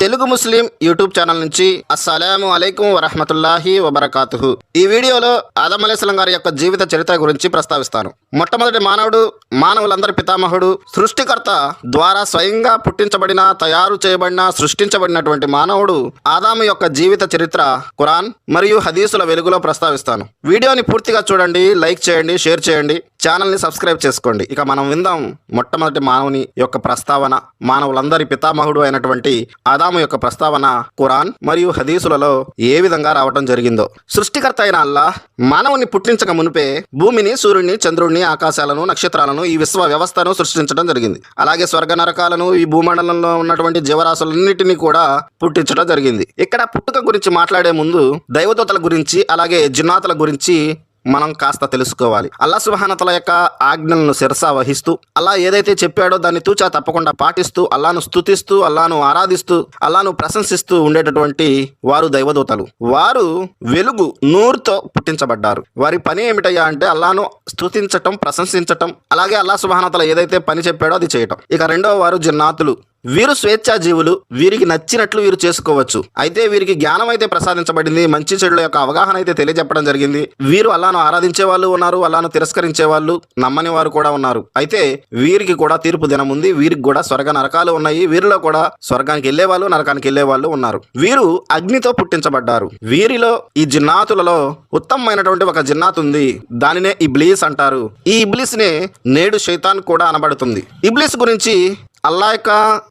తెలుగు ముస్లిం YouTube channel నుంచి అస్సలాము అలైకుం వరహమతుల్లాహి వబర్కాతుహు. ఈ వీడియోలో ఆదం అలైస్లం గారి యొక్క జీవిత చరిత్ర గురించి ప్రస్తావిస్తాను. మొట్టమొదటి మానవుడు మానవులందరి పితామహుడు సృష్టికర్త ద్వారా స్వయంగా పుట్టించబడిన తయారు చేయబడిన సృష్టించబడినటువంటి మానవుడు ఆదాము యొక్క జీవిత చరిత్ర ఖురాన్ మరియు హదీసుల వెలుగులో ప్రస్తావిస్తాను. వీడియోని పూర్తిగా చూడండి లైక్ చేయండి షేర్ చేయండి. ఛానల్ని సబ్స్క్రైబ్ చేసుకోండి. ఇక మనం విందాం మొట్టమొదటి మానవుని యొక్క ప్రస్తావన. మానవులందరి పితామహుడు అయినటువంటి ఆదాము యొక్క ప్రస్తావన ఖురాన్ మరియు హదీసులలో ఏ విధంగా రావటం జరిగిందో. సృష్టికర్త అయిన అల్లా మానవుని పుట్టించక మునిపే భూమిని సూర్యుని చంద్రుడిని ఆకాశాలను నక్షత్రాలను ఈ విశ్వ వ్యవస్థను సృష్టించడం జరిగింది. అలాగే స్వర్గ నరకాలను ఈ భూమండలంలో ఉన్నటువంటి జీవరాశులన్నిటినీ కూడా పుట్టించడం జరిగింది. ఇక్కడ పుట్టుక గురించి మాట్లాడే ముందు దైవదూతల గురించి అలాగే జిన్నాతుల గురించి మనం కాస్త తెలుసుకోవాలి. అల్లా సుబహానతల యొక్క ఆజ్ఞలను శిరసా వహిస్తూ అల్లా ఏదైతే చెప్పాడో దాన్ని తూచా తప్పకుండా పాటిస్తూ అల్లాను స్తుతిస్తూ అల్లాను ఆరాధిస్తూ అల్లాను ప్రశంసిస్తూ ఉండేటటువంటి వారు దైవదూతలు. వారు వెలుగు నూరుతో పుట్టించబడ్డారు. వారి పని ఏమిటయ్యా అంటే అల్లాను స్తుతించటం ప్రశంసించటం అలాగే అల్లా సుబహానతల ఏదైతే పని చెప్పాడో అది చేయటం. ఇక రెండవ వారు జిన్నాతులు. వీరు స్వేచ్ఛాజీవులు వీరికి నచ్చినట్లు వీరు చేసుకోవచ్చు. అయితే వీరికి జ్ఞానం అయితే ప్రసాదించబడింది మంచి చెడుల యొక్క అవగాహన అయితే తెలియజెప్పడం జరిగింది. వీరు అల్లాను ఆరాధించే వాళ్ళు ఉన్నారు అల్లాను తిరస్కరించే వాళ్ళు నమ్మని వారు కూడా ఉన్నారు. అయితే వీరికి కూడా తీర్పు దినం ఉంది వీరికి కూడా స్వర్గ నరకాలు ఉన్నాయి వీరిలో కూడా స్వర్గానికి వెళ్ళే వాళ్ళు నరకానికి వెళ్ళే వాళ్ళు ఉన్నారు. వీరు అగ్నితో పుట్టించబడ్డారు. వీరిలో ఈ జిన్నాతులలో ఉత్తమమైనటువంటి ఒక జిన్నాత్ ఉంది దానినే ఇబ్లీస్ అంటారు. ఈ ఇబ్లీస్ నే నేడు శైతాన్ కూడా అనబడుతుంది. ఇబ్లీస్ గురించి అల్లా యొక్క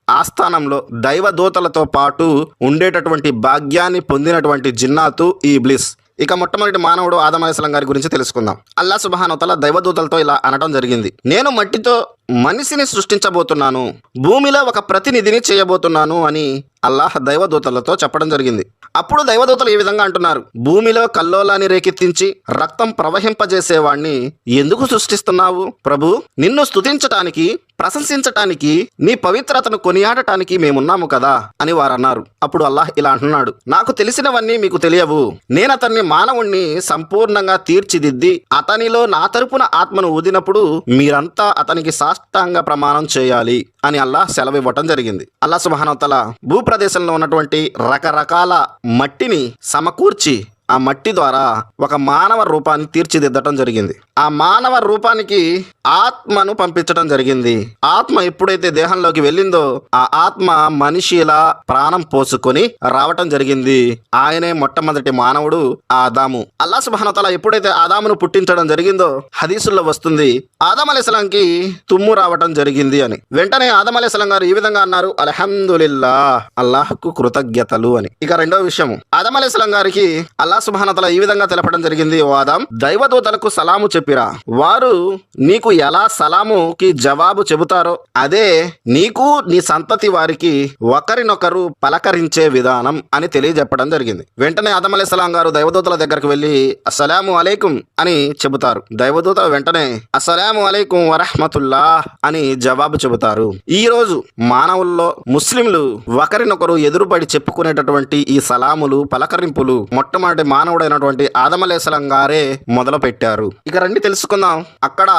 ఆస్థానంలో దైవ దూతలతో పాటు ఉండేటటువంటి భాగ్యాన్ని పొందినటువంటి జిన్నాతు ఈ బ్లిస్ ఇక మొట్టమొదటి మానవుడు ఆదం అలీస్లం గారి గురించి తెలుసుకుందాం. అల్లా సుబహానతల దైవదూతలతో ఇలా అనడం జరిగింది. నేను మట్టితో మనిషిని సృష్టించబోతున్నాను భూమిలో ఒక ప్రతినిధిని చేయబోతున్నాను అని అల్లాహ్ దైవదూతలతో చెప్పడం జరిగింది. అప్పుడు దైవదూతలు ఈ విధంగా అంటున్నారు భూమిలో కల్లోలాన్ని రేకెత్తించి రక్తం ప్రవహింపజేసేవాణ్ణి ఎందుకు సృష్టిస్తున్నావు? ప్రభు నిన్ను స్తుతించటానికి ప్రశంసించటానికి నీ పవిత్రతను కొనియాడటానికి మేమున్నాము కదా? అని వారు అన్నారు అప్పుడు అల్లాహ్ ఇలా అంటున్నాడు. నాకు తెలిసినవన్నీ మీకు తెలియవు. నేను అతన్ని మానవుణ్ణి సంపూర్ణంగా తీర్చిదిద్ది అతనిలో నా తరపున ఆత్మను ఊదినప్పుడు మీరంతా అతనికి సాష్టాంగ ప్రమాణం చేయాలి అని అల్లాహ్ సెలవివ్వటం జరిగింది. అల్లా సుబహానతల భూప్రదేశంలో ఉన్నటువంటి రకరకాల మట్టిని సమకూర్చి ఆ మట్టి ద్వారా ఒక మానవ రూపాన్ని తీర్చిదిద్దటం జరిగింది. ఆ మానవ రూపానికి ఆత్మను పంపించడం జరిగింది. ఆత్మ ఎప్పుడైతే దేహంలోకి వెళ్ళిందో ఆ ఆత్మ మనిషిలా ప్రాణం పోసుకొని రావటం జరిగింది. ఆయనే మొట్టమొదటి మానవుడు ఆదాము. అల్లా సుబానతల ఎప్పుడైతే ఆదామును పుట్టించడం జరిగిందో హదీసుల్లో వస్తుంది ఆదాం అలీస్లాంకి తుమ్ము రావటం జరిగింది అని. వెంటనే ఆదం అలీస్లాం గారు ఈ విధంగా అన్నారు అల్హమ్దులిల్లా అల్లాహకు కృతజ్ఞతలు అని. ఇక రెండో విషయం ఆదం అలీస్లాం గారికి అల్లా సుబానతల ఈ విధంగా తెలపడం జరిగింది ఓ ఆదాం దైవదూతలకు సలాము చెప్పిరా. వారు నీకు ఎలా సలాముకి జవాబు చెబుతారో అదే నీకు నీ సంతతి వారికి ఒకరినొకరు పలకరించే విధానం అని తెలియజెప్పడం జరిగింది. వెంటనే ఆదం అలీస్లాం గారు దైవదూతల దగ్గరకు వెళ్ళి అస్సలాము అలైకుం అని చెబుతారు. దైవదూత వెంటనే అస్సలాము అలైకుం వరహమతుల్లా అని జవాబు చెబుతారు. ఈ రోజు మానవుల్లో ముస్లింలు ఒకరినొకరు ఎదురుపడి చెప్పుకునేటటువంటి ఈ సలాములు పలకరింపులు మొట్టమొదటి మానవుడైనటువంటి ఆదమలేసలం గారే మొదలు పెట్టారు ఇక రండి తెలుసుకుందాం అక్కడ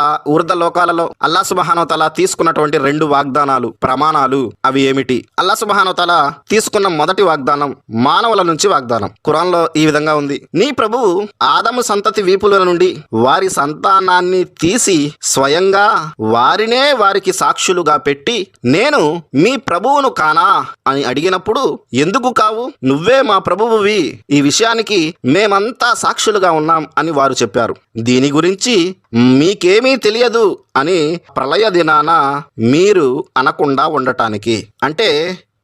పరిశుద్ధ లోకాలలో అల్లా సుబహానోతల తీసుకున్నటువంటి రెండు వాగ్దానాలు ప్రమాణాలు అవి ఏమిటి? అల్లా సుబహానోతల తీసుకున్న మొదటి వాగ్దానం మానవుల నుంచి వాగ్దానం. కురాన్లో ఈ విధంగా ఉంది. నీ ప్రభువు ఆదము సంతతి వీపుల నుండి వారి సంతానాన్ని తీసి స్వయంగా వారినే వారికి సాక్షులుగా పెట్టి నేను మీ ప్రభువును కానా అని అడిగినప్పుడు ఎందుకు కావు? నువ్వే మా ప్రభువువి. ఈ విషయానికి మేమంతా సాక్షులుగా ఉన్నాం అని వారు చెప్పారు. దీని గురించి మీకేమీ తెలియదు. అని ప్రళయ దినాన మీరు అనకుండా ఉండటానికి. అంటే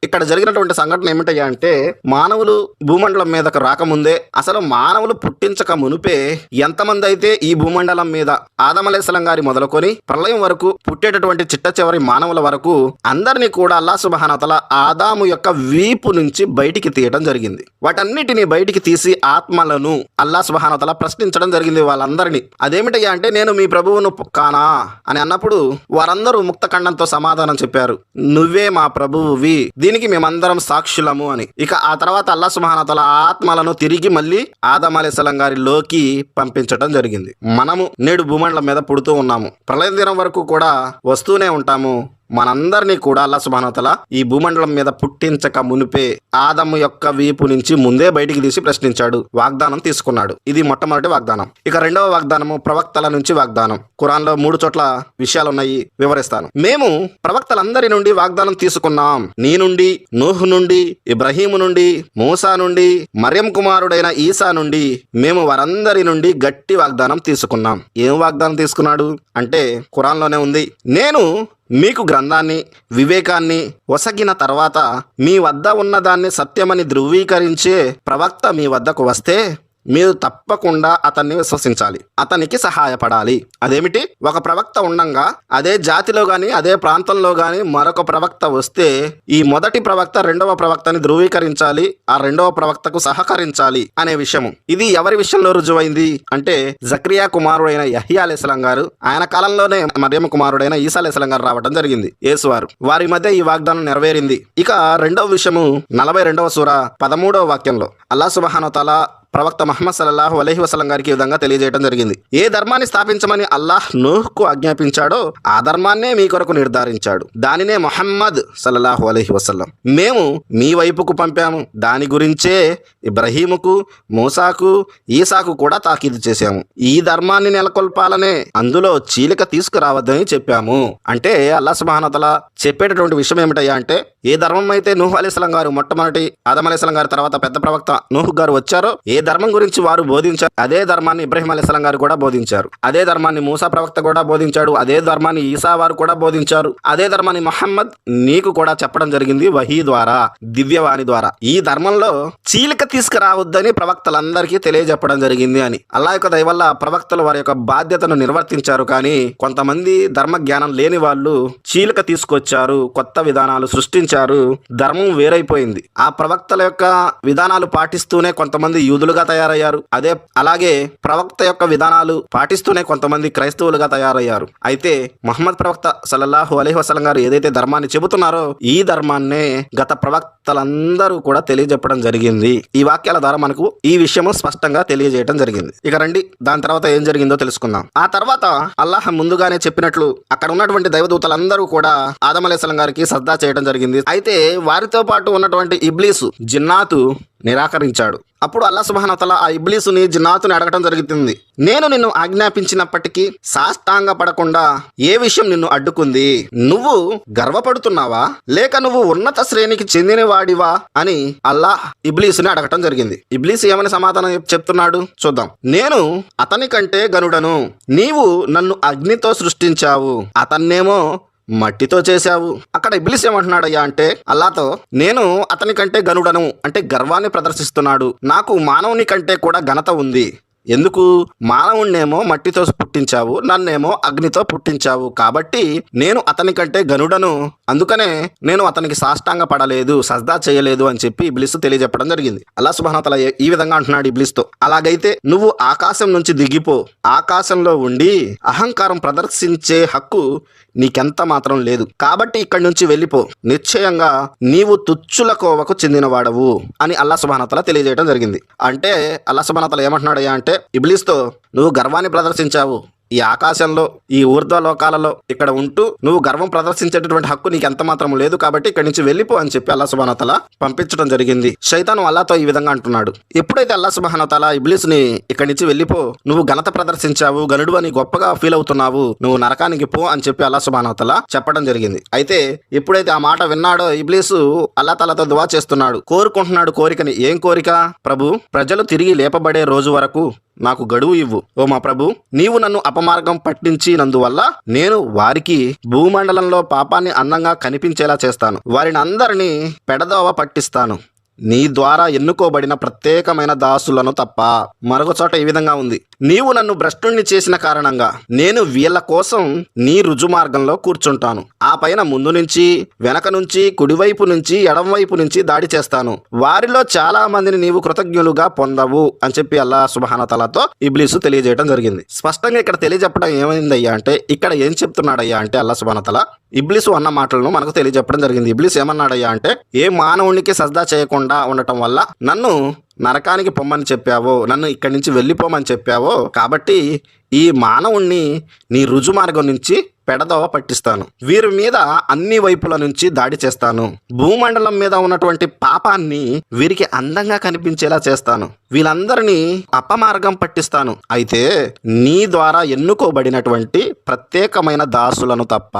ఇక్కడ జరిగినటువంటి సంఘటన ఏమిటయ్యా అంటే మానవులు భూమండలం మీదకు రాకముందే అసలు మానవులు పుట్టించక మునుపే ఎంతమంది అయితే ఈ భూమండలం మీద ఆదమలేసలం గారి మొదలుకొని ప్రళయం వరకు పుట్టేటటువంటి చిట్ట చివరి మానవుల వరకు అందరినీ కూడా అల్లా సుబహానతల ఆదాము యొక్క వీపు నుంచి బయటికి తీయడం జరిగింది. వాటన్నిటిని బయటికి తీసి ఆత్మలను అల్లా సుబహానతల ప్రశ్నించడం జరిగింది వాళ్ళందరినీ. అదేమిటయ్యా అంటే నేను మీ ప్రభువును కానా అని అన్నప్పుడు వారందరూ ముక్త ఖండంతో సమాధానం చెప్పారు. నువ్వే మా ప్రభువువి. దీని దీనికి మేమందరం సాక్షులము అని. ఇక ఆ తర్వాత అల్లా సుమహానతల ఆత్మలను తిరిగి మళ్ళీ ఆదమాలేసలం గారిలోకి పంపించడం జరిగింది. మనము నేడు భూమండలం మీద పుడుతూ ఉన్నాము. ప్రళయ దినం వరకు కూడా వస్తూనే ఉంటాము. మనందరినీ కూడా అల్లా సుబానతల ఈ భూమండలం మీద పుట్టించక మునిపే ఆదము యొక్క వీపు నుంచి ముందే బయటికి తీసి ప్రశ్నించాడు. వాగ్దానం తీసుకున్నాడు. ఇది మొట్టమొదటి వాగ్దానం. ఇక రెండవ వాగ్దానము ప్రవక్తల నుంచి వాగ్దానం. ఖురాన్లో మూడు చోట్ల విషయాలు ఉన్నాయి వివరిస్తాను. మేము ప్రవక్తలందరి నుండి వాగ్దానం తీసుకున్నాం. నీ నుండి నూహు నుండి ఇబ్రహీము నుండి మూసా నుండి మరియం కుమారుడైన ఈసా నుండి మేము వారందరి నుండి గట్టి వాగ్దానం తీసుకున్నాం. ఏం వాగ్దానం తీసుకున్నాడు? అంటే ఖురాన్లోనే ఉంది. నేను మీకు గ్రంథాన్ని వివేకాన్ని వసగిన తర్వాత మీ వద్ద ఉన్నదాన్ని సత్యమని ధృవీకరించే ప్రవక్త మీ వద్దకు వస్తే మీరు తప్పకుండా అతన్ని విశ్వసించాలి. అతనికి సహాయపడాలి. అదేమిటి? ఒక ప్రవక్త ఉండంగా అదే జాతిలో గాని అదే ప్రాంతంలో గాని మరొక ప్రవక్త వస్తే ఈ మొదటి ప్రవక్త రెండవ ప్రవక్తని ధృవీకరించాలి ఆ రెండవ ప్రవక్తకు సహకరించాలి అనే విషయము. ఇది ఎవరి విషయంలో రుజువైంది? అంటే జక్రియా కుమారుడైన యహియా అలైస్లాం గారు ఆయన కాలంలోనే మరియమ్మ కుమారుడైన ఈసా గారు రావడం జరిగింది. యేసువారు వారి. మధ్య ఈ వాగ్దానం నెరవేరింది. ఇక రెండవ విషయము నలభై రెండవ సూర పదమూడవ వాక్యంలో. అల్లా సుబహాన తలా ప్రవక్త మహమ్మద్ సల్లల్లాహు అలహి వసలం గారికి ఈ విధంగా తెలియజేయడం జరిగింది. ఏ ధర్మాన్ని స్థాపించమని అల్లాహ్ నూహ్కు ఆజ్ఞాపించాడో ఆ ధర్మాన్నే మీ కొరకు నిర్ధారించాడు. దానినే మొహమ్మద్ సల్లాహు అలహి వసల్లం. మేము మీ వైపుకు పంపాము. దాని గురించే ఇబ్రహీముకు మూసాకు ఈసాకు కూడా తాకీదు చేశాము. ఈ ధర్మాన్ని నెలకొల్పాలనే అందులో చీలిక తీసుకురావద్దని చెప్పాము. అంటే అల్లా సుబానతల చెప్పేటటువంటి విషయం ఏమిటయ్యా అంటే ఏ ధర్మం అయితే నూహ్ అలీస్లం గారు మొట్టమొదటి ఆదం అలీస్లం గారి తర్వాత పెద్ద ప్రవక్త నూహ్ గారు వచ్చారో ఏ ధర్మం గురించి వారు బోధించారు. అదే ధర్మాన్ని ఇబ్రహీం అలీస్లాం గారు కూడా బోధించారు. అదే ధర్మాన్ని మూసా ప్రవక్త కూడా బోధించాడు. అదే ధర్మాన్ని ఈసా వారు కూడా బోధించారు. అదే ధర్మాన్ని మహమ్మద్ నీకు కూడా చెప్పడం జరిగింది వహీ ద్వారా దివ్యవాణి ద్వారా. ఈ ధర్మంలో చీలిక తీసుకురావద్దని ప్రవక్తలందరికీ తెలియజెప్పడం జరిగింది అని. అల్లా యొక్క దయవల్ల ప్రవక్తలు వారి యొక్క బాధ్యతను నిర్వర్తించారు కానీ కొంతమంది ధర్మ జ్ఞానం లేని వాళ్ళు చీలిక తీసుకొచ్చారు కొత్త విధానాలు సృష్టించారు ధర్మం వేరైపోయింది. ఆ ప్రవక్తల యొక్క విధానాలు పాటిస్తూనే కొంతమంది యూదులు క్రైస్తవులుగా తయారయ్యారు. అదే అలాగే ప్రవక్త యొక్క విధానాలు పాటిస్తూనే కొంతమంది క్రైస్తవులుగా తయారయ్యారు. అయితే మహమ్మద్ ప్రవక్త సలల్లాహు అలీ వసలం గారు ఏదైతే ధర్మాన్ని చెబుతున్నారో ఈ ధర్మాన్నే గత ప్రవక్తలందరూ కూడా తెలియజెప్పడం జరిగింది. ఈ వాక్యాల ద్వారా మనకు ఈ విషయము స్పష్టంగా తెలియజేయడం జరిగింది. ఇక రండి దాని తర్వాత ఏం జరిగిందో తెలుసుకుందాం. ఆ తర్వాత అల్లాహ్ ముందుగానే చెప్పినట్లు అక్కడ ఉన్నటువంటి దైవదూతలందరూ కూడా ఆదమలేసలం గారికి సద్దా చేయడం జరిగింది. అయితే వారితో పాటు ఉన్నటువంటి ఇబ్లీసు జిన్నాతు నిరాకరించాడు. అప్పుడు అల్లా సుబానతల ఆ ఇబ్లీసుని జిన్నాతుని అడగటం జరుగుతుంది. నేను నిన్ను ఆజ్ఞాపించినప్పటికీ సాష్టాంగ పడకుండా ఏ విషయం నిన్ను అడ్డుకుంది? నువ్వు గర్వపడుతున్నావా? లేక నువ్వు ఉన్నత శ్రేణికి చెందిన వాడివా అని అల్లాహ్ ఇబ్లీసుని అడగటం జరిగింది. ఇబ్లీస్ ఏమని సమాధానం చెప్తున్నాడు? చూద్దాం. నేను అతని కంటే గనుడను. నీవు నన్ను అగ్నితో సృష్టించావు. అతన్నేమో మట్టితో చేశావు. అక్కడ ఇబ్లిస్ ఏమంటున్నాడయ్యా అంటే అల్లాతో నేను అతని కంటే గనుడను అంటే గర్వాన్ని ప్రదర్శిస్తున్నాడు. నాకు మానవుని కంటే కూడా ఘనత ఉంది. ఎందుకు? మానవుణ్ణేమో మట్టితో పుట్టించావు నన్నేమో అగ్నితో పుట్టించావు కాబట్టి నేను అతని కంటే గనుడను. అందుకనే నేను అతనికి సాష్టాంగ పడలేదు సజ్దా చేయలేదు అని చెప్పి ఇబ్లిస్ తెలియజెప్పడం జరిగింది. అల్లా సుభానతల ఈ విధంగా అంటున్నాడు ఇబ్లిస్తో. అలాగైతే నువ్వు ఆకాశం నుంచి దిగిపో. ఆకాశంలో ఉండి అహంకారం ప్రదర్శించే హక్కు నీకెంత మాత్రం లేదు. కాబట్టి ఇక్కడి నుంచి వెళ్ళిపో. నిశ్చయంగా నీవు తుచ్చుల కోవకు చెందినవాడవు అని అల్లా సుభానతల తెలియజేయడం జరిగింది. అంటే అల్లా సుభానతల ఏమంటున్నాడయ్యా అంటే ఇబ్లీస్తో నువ్వు గర్వాన్ని ప్రదర్శించావు. ఈ ఆకాశంలో ఈ ఊర్ధ్వ లోకాలలో ఇక్కడ ఉంటూ నువ్వు గర్వం ప్రదర్శించేటటువంటి హక్కు నీకు ఎంత మాత్రం లేదు కాబట్టి ఇక్కడి నుంచి వెళ్ళిపో అని చెప్పి అల్లా సుబానతల పంపించడం జరిగింది. శైతాను అల్లాతో ఈ విధంగా అంటున్నాడు. ఎప్పుడైతే అల్లా సుబానతల ఇబ్లీస్ని ఇక్కడి నుంచి వెళ్ళిపో నువ్వు ఘనత ప్రదర్శించావు గనుడు అని గొప్పగా ఫీల్ అవుతున్నావు నువ్వు నరకానికి పో అని చెప్పి అల్లా సుబానతల చెప్పడం జరిగింది. అయితే ఎప్పుడైతే ఆ మాట విన్నాడో ఇబ్లీసు అల్లా తలతో దువా చేస్తున్నాడు. కోరుకుంటున్నాడు కోరికని. ఏం కోరిక? ప్రభు ప్రజలు తిరిగి లేపబడే రోజు వరకు నాకు గడువు ఇవ్వు. ఓ మా ప్రభు నీవు నన్ను అపమార్గం పట్టించినందువల్ల నేను వారికి భూమండలంలో పాపాన్ని అందంగా కనిపించేలా చేస్తాను. వారిని అందరినీ పెడదోవ పట్టిస్తాను. నీ ద్వారా ఎన్నుకోబడిన ప్రత్యేకమైన దాసులను తప్ప మరొక చోట ఈ విధంగా ఉంది. నీవు నన్ను భ్రష్టుణ్ణి చేసిన కారణంగా నేను వీళ్ళ కోసం నీ రుజు మార్గంలో కూర్చుంటాను. ఆ పైన ముందు నుంచి వెనక నుంచి కుడివైపు నుంచి ఎడమవైపు నుంచి దాడి చేస్తాను. వారిలో చాలా మందిని నీవు కృతజ్ఞులుగా పొందవు అని చెప్పి అల్లా సుబహానతలతో ఇబ్లీసు తెలియజేయడం జరిగింది. స్పష్టంగా ఇక్కడ తెలియజెప్పడం ఏమైందయ్యా అంటే ఇక్కడ ఏం చెప్తున్నాడయ్యా అంటే అల్లా సుబహానతల ఇబ్లీసు అన్న మాటలను మనకు తెలియజెప్పడం జరిగింది. ఇబ్లీస్ ఏమన్నాడయ్యా అంటే ఏ మానవునికి సజ్దా చేయకుండా ఉండటం వల్ల నన్ను నరకానికి పొమ్మని చెప్పావో నన్ను ఇక్కడి నుంచి వెళ్ళిపోమని చెప్పావో కాబట్టి ఈ మానవుణ్ణి నీ రుజు మార్గం నుంచి పెడదవ పట్టిస్తాను. వీరి మీద అన్ని వైపుల నుంచి దాడి చేస్తాను. భూమండలం మీద ఉన్నటువంటి పాపాన్ని వీరికి అందంగా కనిపించేలా చేస్తాను. వీళ్ళందరినీ అపమార్గం పట్టిస్తాను. అయితే నీ ద్వారా ఎన్నుకోబడినటువంటి ప్రత్యేకమైన దాసులను తప్ప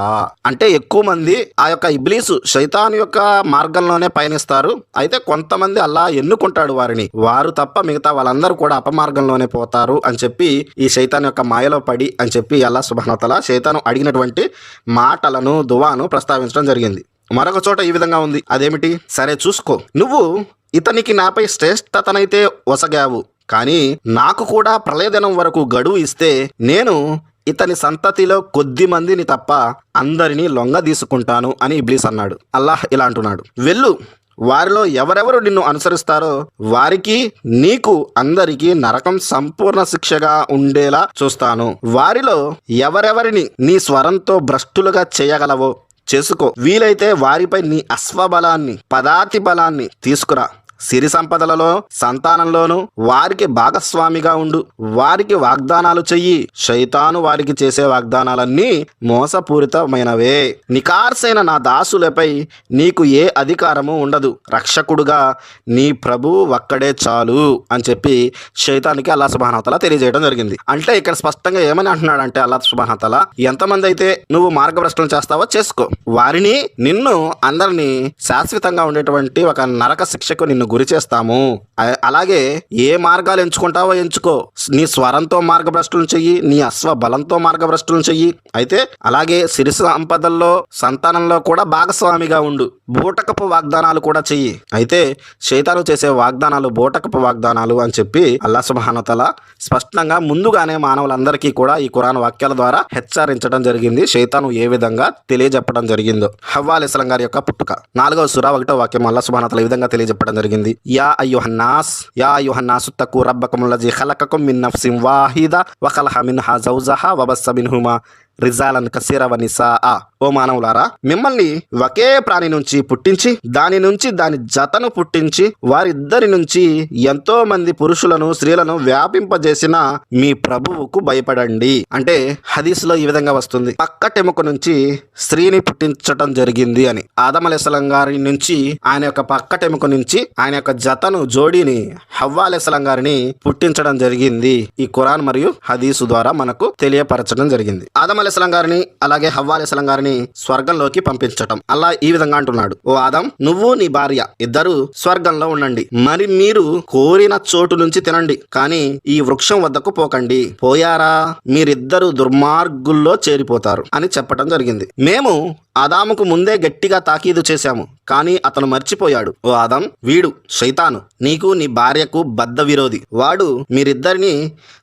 అంటే ఎక్కువ మంది ఆ యొక్క ఇబ్లీసు శైతాన్ యొక్క మార్గంలోనే పయనిస్తారు. అయితే కొంతమంది అలా ఎన్నుకుంటాడు వారిని. వారు తప్ప మిగతా వాళ్ళందరూ కూడా అపమార్గంలోనే పోతారు అని చెప్పి ఈ శైతాన్ యొక్క మాయలో పడి అని చెప్పి అల్లా సుబహనతల శైతాను అడిగినటువంటి మాటలను దువాను ప్రస్తావించడం జరిగింది. మరొక చోట ఈ విధంగా ఉంది. అదేమిటి? సరే చూసుకో. నువ్వు ఇతనికి నాపై శ్రేష్టతనైతే వసగావు కానీ నాకు కూడా ప్రళయదినం వరకు గడువు ఇస్తే నేను ఇతని సంతతిలో కొద్ది మందిని తప్ప అందరినీ లొంగ తీసుకుంటాను అని ఇబ్లీస్ అన్నాడు. అల్లాహ్ ఇలా అంటున్నాడు. వెళ్ళు వారిలో ఎవరెవరు నిన్ను అనుసరిస్తారో వారికి నీకు అందరికీ నరకం సంపూర్ణ శిక్షగా ఉండేలా చూస్తాను. వారిలో ఎవరెవరిని నీ స్వరంతో భ్రష్టులుగా చేయగలవో చేసుకో. వీలైతే వారిపై నీ అశ్వబలాన్ని పదాతి బలాన్ని తీసుకురా. సిరి సంపదలలో సంతానంలోను వారికి భాగస్వామిగా ఉండు. వారికి వాగ్దానాలు చెయ్యి. శైతాను వారికి చేసే వాగ్దానాలన్నీ మోసపూరితమైనవే. నికార్సైన నా దాసులపై నీకు ఏ అధికారము ఉండదు. రక్షకుడుగా నీ ప్రభు ఒక్కడే చాలు అని చెప్పి శైతానికి అల్లా సుబానతల తెలియజేయడం జరిగింది. అంటే ఇక్కడ స్పష్టంగా ఏమని అంటున్నాడంటే అల్లా సుబానతల ఎంతమంది అయితే నువ్వు మార్గభ్రష్టం చేస్తావో చేసుకో. వారిని నిన్ను అందరినీ శాశ్వతంగా ఉండేటువంటి ఒక నరక శిక్షకు నిన్ను గురి చేస్తాము. అలాగే ఏ మార్గాలు ఎంచుకుంటావో ఎంచుకో. నీ స్వరంతో మార్గభ్రష్టులను చెయ్యి నీ అశ్వ బలంతో మార్గభ్రష్టులను చెయ్యి. అయితే అలాగే సిరి సంపదల్లో సంతానంలో కూడా భాగస్వామిగా ఉండు. బూటకపు వాగ్దానాలు కూడా చెయ్యి. అయితే శైతాను చేసే వాగ్దానాలు బూటకపు వాగ్దానాలు అని చెప్పి అల్లా సుబహానతల స్పష్టంగా ముందుగానే మానవులందరికీ కూడా ఈ కురాన్ వాక్యాల ద్వారా హెచ్చరించడం జరిగింది. శైతాను ఏ విధంగా తెలియజెప్పడం జరిగిందో. హవ్వాలి అలీస్లం గారి యొక్క పుట్టుక. నాలుగవ సురా ఒకటో వాక్యం అల్లా సుబహానతల ఈ విధంగా తెలియజెప్పడం జరిగింది. యా అయ్యుహన్నాస్ యా అయ్యుహన్నాసు తక్కు రబ్బకం లజీ ఖలకకం మిన్ నఫ్సిన్ వాహిద వఖలహ మిన్హా జౌజహా వబస్స మిన్హుమా రిజాలన్ కసీర వనిసా ఓ మానవులారా మిమ్మల్ని ఒకే ప్రాణి నుంచి పుట్టించి దాని నుంచి దాని జతను పుట్టించి వారిద్దరి నుంచి ఎంతో మంది పురుషులను స్త్రీలను వ్యాపింపజేసిన మీ ప్రభువుకు భయపడండి. అంటే హదీస్లో ఈ విధంగా వస్తుంది. పక్కటెముక నుంచి స్త్రీని పుట్టించటం జరిగింది అని. ఆదమలేసలం గారి నుంచి ఆయన యొక్క పక్కటెముక నుంచి ఆయన యొక్క జతను జోడీని హవ్వాలేసలం గారిని పుట్టించడం జరిగింది. ఈ ఖురాన్ మరియు హదీసు ద్వారా మనకు తెలియపరచడం జరిగింది. ఆదమ అలీస్లాం గారిని అలాగే హవ్వా అలీస్లాం గారిని స్వర్గంలోకి పంపించటం. అలా ఈ విధంగా అంటున్నాడు. ఓ ఆదం నువ్వు నీ భార్య ఇద్దరు స్వర్గంలో ఉండండి. మరి మీరు కోరిన చోటు నుంచి తినండి. కానీ ఈ వృక్షం వద్దకు పోకండి. పోయారా? మీరిద్దరు దుర్మార్గుల్లో చేరిపోతారు అని చెప్పటం జరిగింది. మేము ఆదాముకు ముందే గట్టిగా తాకీదు చేశాము. కానీ అతను మర్చిపోయాడు. ఓ ఆదం వీడు శైతాను నీకు నీ భార్యకు బద్ద విరోధి. వాడు మీరిద్దరిని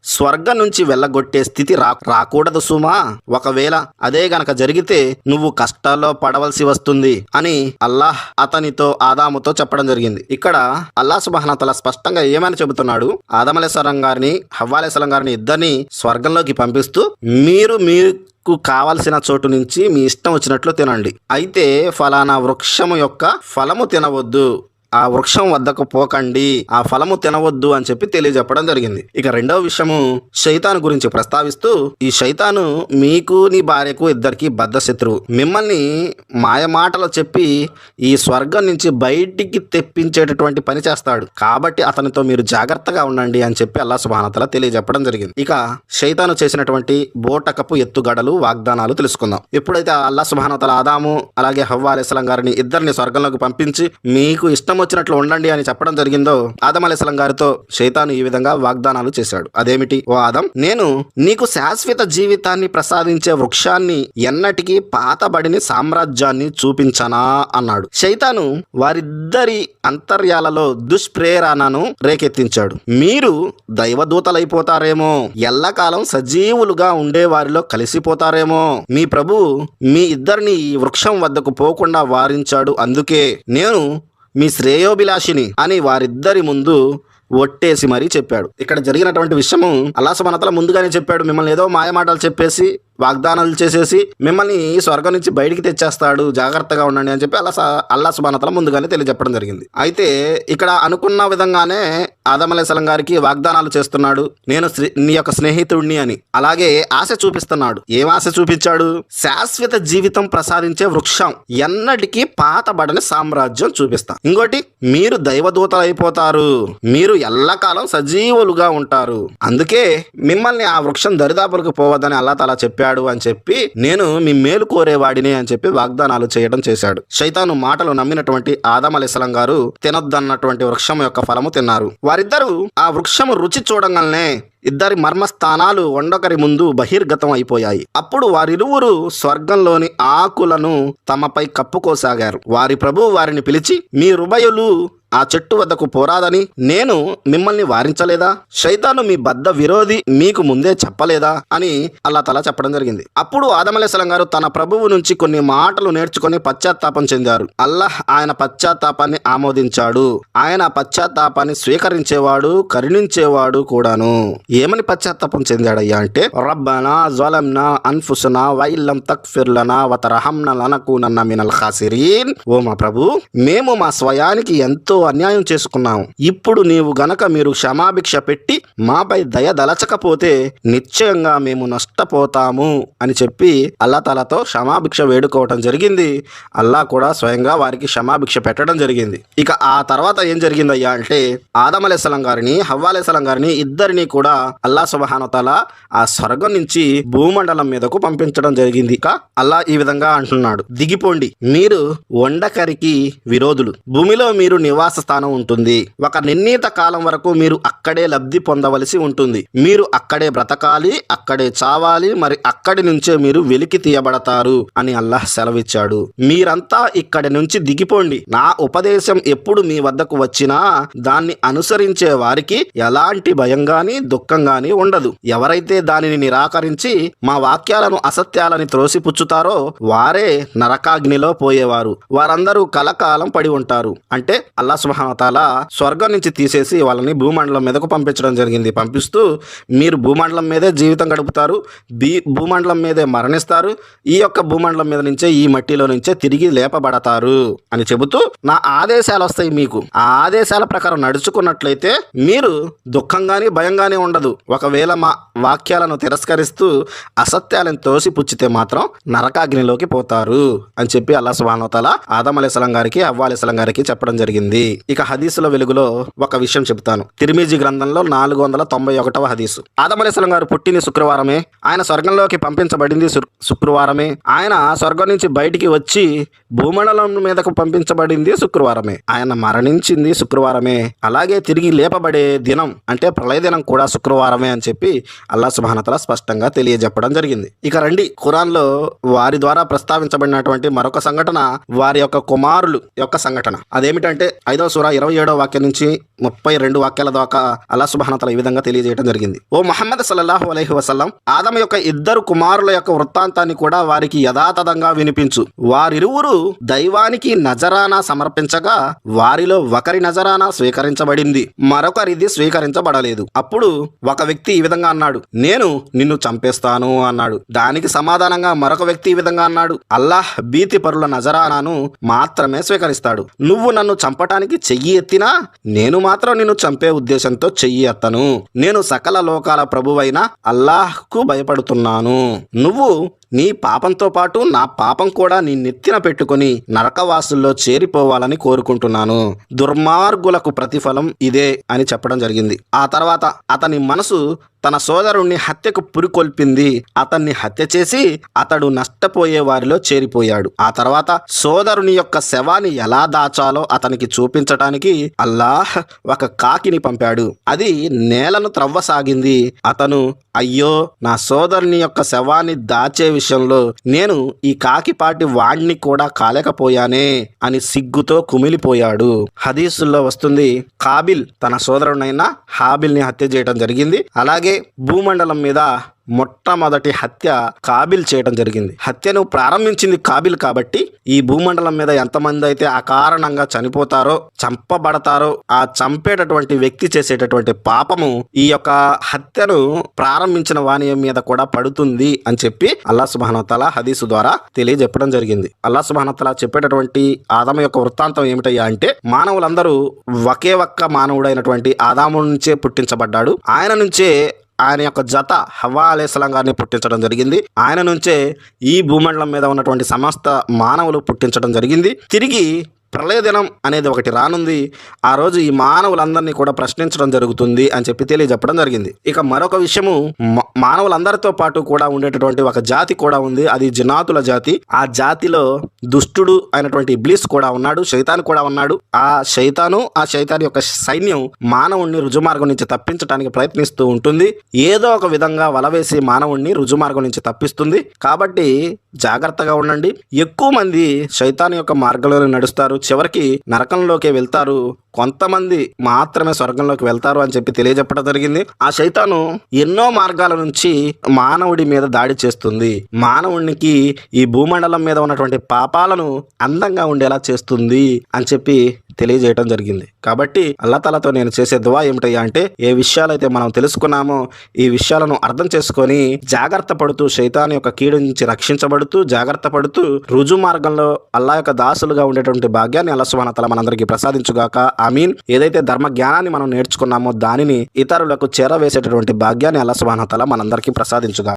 స్వర్గం నుంచి వెళ్ళగొట్టే స్థితి రా రాకూడదు సుమా. ఒకవేళ అదే గనక జరిగితే నువ్వు కష్టాల్లో పడవలసి వస్తుంది అని అల్లాహ్ అతనితో ఆదాముతో చెప్పడం జరిగింది. ఇక్కడ అల్లాహ్ సుబహనతల స్పష్టంగా ఏమని చెబుతున్నాడు? ఆదమలేశ్వరం గారిని హవ్వాలేశ్వరం గారిని ఇద్దరిని స్వర్గంలోకి పంపిస్తూ మీరు మీరు మీకు కావలసిన చోటు నుంచి మీ ఇష్టం వచ్చినట్లు తినండి. అయితే ఫలానా వృక్షము యొక్క ఫలము తినవద్దు. ఆ వృక్షం వద్దకు పోకండి ఆ ఫలము తినవద్దు అని చెప్పి తెలియజెప్పడం జరిగింది. ఇక రెండవ విషయము శైతాను గురించి ప్రస్తావిస్తూ ఈ శైతాను మీకు నీ భార్యకు ఇద్దరికి బద్ధ శత్రువు. మిమ్మల్ని మాయమాటలు చెప్పి ఈ స్వర్గం నుంచి బయటికి తెప్పించేటటువంటి పని చేస్తాడు. కాబట్టి అతనితో మీరు జాగ్రత్తగా ఉండండి అని చెప్పి అల్లా సుబానతల తెలియజెప్పడం జరిగింది. ఇక శైతాను చేసినటువంటి బోటకపు ఎత్తుగడలు వాగ్దానాలు తెలుసుకుందాం. ఎప్పుడైతే అల్లా సుబానతల ఆదాము అలాగే హవ్వా అలీస్లాం గారిని ఇద్దరిని స్వర్గంలోకి పంపించి మీకు ఇష్టం వచ్చినట్లు ఉండండి అని చెప్పడం జరిగిందో ఆదం అలీస్లాం గారితో శైతాను ఈ విధంగా వాగ్దానాలు చేశాడు. అదేమిటి? ఓ ఆదం నేను నీకు శాశ్వత జీవితాన్ని ప్రసాదించే వృక్షాన్ని ఎన్నటికీ పాతబడిని సామ్రాజ్యాన్ని చూపించనా అన్నాడు. శైతాను వారిద్దరి అంతర్యాలలో దుష్ప్రేరణను రేకెత్తించాడు. మీరు దైవదూతలైపోతారేమో ఎల్లకాలం సజీవులుగా ఉండే వారిలో కలిసిపోతారేమో. మీ ప్రభు మీ ఇద్దరిని ఈ వృక్షం వద్దకు పోకుండా వారించాడు. అందుకే నేను మీ శ్రేయోభిలాషిని అని వారిద్దరి ముందు ఒట్టేసి మరీ చెప్పాడు. ఇక్కడ జరిగినటువంటి విషయము అల్లాసమనతల ముందుగానే చెప్పాడు. మిమ్మల్ని ఏదో మాయమాటలు చెప్పేసి వాగ్దానాలు చేసేసి మిమ్మల్ని స్వర్గం నుంచి బయటికి తెచ్చేస్తాడు జాగ్రత్తగా ఉండండి అని చెప్పి అల్లా అల్లా సుబానతల ముందుగానే తెలియజెప్పడం జరిగింది. అయితే ఇక్కడ అనుకున్న విధంగానే ఆదమలేసలం గారికి వాగ్దానాలు చేస్తున్నాడు. నేను నీ యొక్క స్నేహితుడిని అని. అలాగే ఆశ చూపిస్తున్నాడు. ఏం ఆశ చూపించాడు? శాశ్వత జీవితం ప్రసాదించే వృక్షం. ఎన్నటికీ పాతబడని సామ్రాజ్యం చూపిస్తా. ఇంకోటి మీరు దైవదూతలు అయిపోతారు. మీరు ఎల్లకాలం సజీవులుగా ఉంటారు. అందుకే మిమ్మల్ని ఆ వృక్షం దరిదాపులకు పోవద్దని అల్లా తలా చెప్పాడు. అని చెప్పి నేను మీ మేలు కోరేవాడిని అని చెప్పి వాగ్దానాలు చేయడం చేశాడు. శైతాను మాటలు నమ్మినటువంటి ఆదం అలీస్లాం గారు తినొద్దన్నటువంటి వృక్షం యొక్క ఫలము తిన్నారు. వారిద్దరూ ఆ వృక్షము రుచి చూడంగానే ఇద్దరి మర్మస్థానాలు వండొకరి ముందు బహిర్గతం అయిపోయాయి. అప్పుడు వారిరువురు స్వర్గంలోని ఆకులను తమపై కప్పుకోసాగారు. వారి ప్రభు వారిని పిలిచి మీ రుబయులు ఆ చెట్టు వద్దకు పోరాదని నేను మిమ్మల్ని వారించలేదా? శైతాను మీ బద్ద విరోధి మీకు ముందే చెప్పలేదా? అని అల్లా తల చెప్పడం జరిగింది. అప్పుడు ఆదమలేసలం గారు తన ప్రభువు నుంచి కొన్ని మాటలు నేర్చుకుని పశ్చాత్తాపం చెందారు. అల్లాహ్ ఆయన పశ్చాత్తాపాన్ని ఆమోదించాడు. ఆయన పశ్చాత్తాపాన్ని స్వీకరించేవాడు కరుణించేవాడు కూడాను. ఏమని పశ్చాత్తాపం చెందాడయ్యా అంటే రబ్బనా జ్వలంనా అన్ఫుసనా వైల్లం తక్ఫిర్లనా వతరహంన లనకూనన్న మినల్ ఖాసిరీన్. ఓ మా ప్రభు మేము మా స్వయానికి ఎంతో అన్యాయం చేసుకున్నాము ఇప్పుడు నీవు గనక మీరు క్షమాభిక్ష పెట్టి మాపై దయ దలచకపోతే నిశ్చయంగా మేము నష్టపోతాము అని చెప్పి అల్లా తలతో క్షమాభిక్ష వేడుకోవటం జరిగింది. అల్లా కూడా స్వయంగా వారికి క్షమాభిక్ష పెట్టడం జరిగింది. ఇక ఆ తర్వాత ఏం జరిగిందయ్యా అంటే ఆదమలేసలం గారిని హవ్వాలేసలం గారిని ఇద్దరిని కూడా అల్లా సుబహానతల ఆ స్వర్గం నుంచి భూమండలం మీదకు పంపించడం జరిగింది. ఇక అల్లా ఈ విధంగా అంటున్నాడు. దిగిపోండి. మీరు వండకరికి విరోధులు. భూమిలో మీరు నివాస స్థానం ఉంటుంది. ఒక నిర్ణీత కాలం వరకు మీరు అక్కడే లబ్ధి పొందవలసి ఉంటుంది. మీరు అక్కడే బ్రతకాలి అక్కడే చావాలి మరి అక్కడి నుంచే మీరు వెలికి తీయబడతారు అని అల్లాహ్ సెలవిచ్చాడు. మీరంతా ఇక్కడి నుంచి దిగిపోండి. నా ఉపదేశం ఎప్పుడు మీ వద్దకు వచ్చినా దాన్ని అనుసరించే వారికి ఎలాంటి భయం గాని దుఃఖం గాని ఉండదు. ఎవరైతే దానిని నిరాకరించి మా వాక్యాలను అసత్యాలని త్రోసిపుచ్చుతారో వారే నరకాగ్నిలో పోయేవారు. వారందరూ కలకాలం పడి ఉంటారు. అంటే అల్లా సుమహానతాల స్వర్గం నుంచి తీసేసి వాళ్ళని భూమండలం మీదకు పంపించడం జరిగింది. పంపిస్తూ మీరు భూమండలం మీదే జీవితం గడుపుతారు. దీ భూమండలం మీదే మరణిస్తారు. ఈ యొక్క భూమండలం మీద నుంచే ఈ మట్టిలో నుంచే తిరిగి లేపబడతారు అని చెబుతూ నా ఆదేశాలు వస్తాయి మీకు. ఆ ఆదేశాల ప్రకారం నడుచుకున్నట్లయితే మీరు దుఃఖంగాని భయంగానే ఉండదు. ఒకవేళ మా వాక్యాలను తిరస్కరిస్తూ అసత్యాలను తోసిపుచ్చితే మాత్రం నరకాగ్నిలోకి పోతారు అని చెప్పి అల్లా సుబానోతల ఆదం అలీస్లాం గారికి అవ్వ అలీస్లాం గారికి చెప్పడం జరిగింది. ఇక హదీసుల వెలుగులో ఒక విషయం చెప్తాను తిరిమిజీ గ్రంథంలో నాలుగు వందల తొంభై ఒకటవ హదీసు. ఆదం గారు పుట్టింది శుక్రవారమే. ఆయన స్వర్గంలోకి పంపించబడింది శుక్రవారమే. ఆయన స్వర్గం నుంచి బయటికి వచ్చి భూమండలం మీదకు పంపించబడింది శుక్రవారమే. ఆయన మరణించింది శుక్రవారమే. అలాగే తిరిగి లేపబడే దినం అంటే ప్రళయ దినం కూడా శుక్రవారమే అని చెప్పి అల్లా సుభానతల స్పష్టంగా తెలియజెప్పడం జరిగింది. ఇక రండి ఖురాన్లో వారి ద్వారా ప్రస్తావించబడినటువంటి మరొక సంఘటన వారి యొక్క కుమారులు యొక్క సంఘటన. అదేమిటంటే ఐదవ సూర ఇరవై ఏడవ వాక్యం నుంచి ముప్పై రెండు వాక్యాల దాకా అల్లా సుబానతల ఈ విధంగా తెలియజేయడం జరిగింది. ఓ మహమ్మద్ సల్లాహు అలహి వసల్లం ఆదమ యొక్క ఇద్దరు కుమారుల యొక్క వృత్తాంతాన్ని కూడా వారికి యథాతథంగా వినిపించు. వారిరువురు దైవానికి నజరానా సమర్పించగా వారిలో ఒకరి నజరానా స్వీకరించబడింది. మరొకరిది స్వీకరించబడలేదు. అప్పుడు ఒక వ్యక్తి ఈ విధంగా అన్నాడు నేను నిన్ను చంపేస్తాను అన్నాడు. దానికి సమాధానంగా మరొక వ్యక్తి ఈ విధంగా అన్నాడు అల్లాహ్ భీతి పరుల నజరానాను మాత్రమే స్వీకరిస్తాడు. నువ్వు నన్ను చంపటానికి చెయ్యి ఎత్తినా నేను మాత్రం నిన్ను చంపే ఉద్దేశంతో చెయ్యి ఎత్తను. నేను సకల లోకాల ప్రభువైన అల్లాహ్కు భయపడుతున్నాను. నువ్వు నీ పాపంతో పాటు నా పాపం కూడా నీ నెత్తిన పెట్టుకొని నరకవాసుల్లో చేరిపోవాలని కోరుకుంటున్నాను. దుర్మార్గులకు ప్రతిఫలం ఇదే అని చెప్పడం జరిగింది. ఆ తర్వాత అతని మనసు తన సోదరుణ్ణి హత్యకు పురికొల్పింది. అతన్ని హత్య చేసి అతడు నష్టపోయే వారిలో చేరిపోయాడు. ఆ తర్వాత సోదరుని యొక్క శవాన్ని ఎలా దాచాలో అతనికి చూపించటానికి అల్లాహ్ ఒక కాకిని పంపాడు. అది నేలను త్రవ్వసాగింది. అతను అయ్యో నా సోదరుని యొక్క శవాన్ని దాచే విషయంలో నేను ఈ కాకిపాటి వాణ్ణి కూడా కాలేకపోయానే అని సిగ్గుతో కుమిలిపోయాడు. హదీసుల్లో వస్తుంది కాబిల్ తన సోదరునైన హాబిల్ని హత్య చేయడం జరిగింది. అలాగే భూమండలం మీద మొట్టమొదటి హత్య కాబిల్ చేయడం జరిగింది. హత్యను ప్రారంభించింది కాబిల్ కాబట్టి ఈ భూమండలం మీద ఎంతమంది అయితే అకారణంగా చనిపోతారో చంపబడతారో ఆ చంపేటటువంటి వ్యక్తి చేసేటటువంటి పాపము ఈ యొక్క హత్యను ప్రారంభించిన వాణి మీద కూడా పడుతుంది అని చెప్పి అల్లా సుబానతల హదీసు ద్వారా తెలియజెప్పడం జరిగింది. అల్లా సుబానతల చెప్పేటటువంటి ఆదమ యొక్క వృత్తాంతం ఏమిటయ్యా అంటే మానవులందరూ ఒకే ఒక్క మానవుడైనటువంటి ఆదాము నుంచే పుట్టించబడ్డాడు. ఆయన నుంచే ఆయన యొక్క జత హవా అలేస్లాం గారిని పుట్టించడం జరిగింది. ఆయన నుంచే ఈ భూమండలం మీద ఉన్నటువంటి సమస్త మానవులు పుట్టించడం జరిగింది. తిరిగి ప్రళయ దినం అనేది ఒకటి రానుంది. ఆ రోజు ఈ మానవులందరినీ కూడా ప్రశ్నించడం జరుగుతుంది అని చెప్పి తెలియజెప్పడం జరిగింది. ఇక మరొక విషయము మానవులందరితో పాటు కూడా ఉండేటటువంటి ఒక జాతి కూడా ఉంది. అది జినాతుల జాతి. ఆ జాతిలో దుష్టుడు అయినటువంటి ఇబ్లీస్ కూడా ఉన్నాడు శైతాన్ కూడా ఉన్నాడు. ఆ శైతాను ఆ శైతాన్ యొక్క సైన్యం మానవుణ్ణి రుజుమార్గం నుంచి తప్పించడానికి ప్రయత్నిస్తూ ఉంటుంది. ఏదో ఒక విధంగా వలవేసి మానవుణ్ణి రుజుమార్గం నుంచి తప్పిస్తుంది. కాబట్టి జాగ్రత్తగా ఉండండి. ఎక్కువ మంది శైతాన్ యొక్క మార్గంలో నడుస్తారు. చివరికి నరకంలోకి వెళ్తారు. కొంతమంది మాత్రమే స్వర్గంలోకి వెళ్తారు అని చెప్పి తెలియజెప్పడం జరిగింది. ఆ శైతాను ఎన్నో మార్గాల నుంచి మానవుడి మీద దాడి చేస్తుంది. మానవునికి ఈ భూమండలం మీద ఉన్నటువంటి పాపాలను అందంగా ఉండేలా చేస్తుంది అని చెప్పి తెలియజేయడం జరిగింది. కాబట్టి అల్లతలతో నేను చేసే దువా ఏమిటయ్యా అంటే ఏ విషయాలైతే మనం తెలుసుకున్నామో ఈ విషయాలను అర్థం చేసుకొని జాగ్రత్త పడుతూ శైతాన్ యొక్క కీడు నుంచి రక్షించబడుతూ జాగ్రత్త పడుతూ రుజు మార్గంలో అల్లా యొక్క దాసులుగా ఉండేటువంటి భాగ్యాన్ని అల్లా సుబానతల మనందరికీ ప్రసాదించుగాక. ఆమీన్. ఏదైతే ధర్మ జ్ఞానాన్ని మనం నేర్చుకున్నామో దానిని ఇతరులకు చేరవేసేటటువంటి భాగ్యాన్ని అల్లా సుబానతల మనందరికీ ప్రసాదించుగా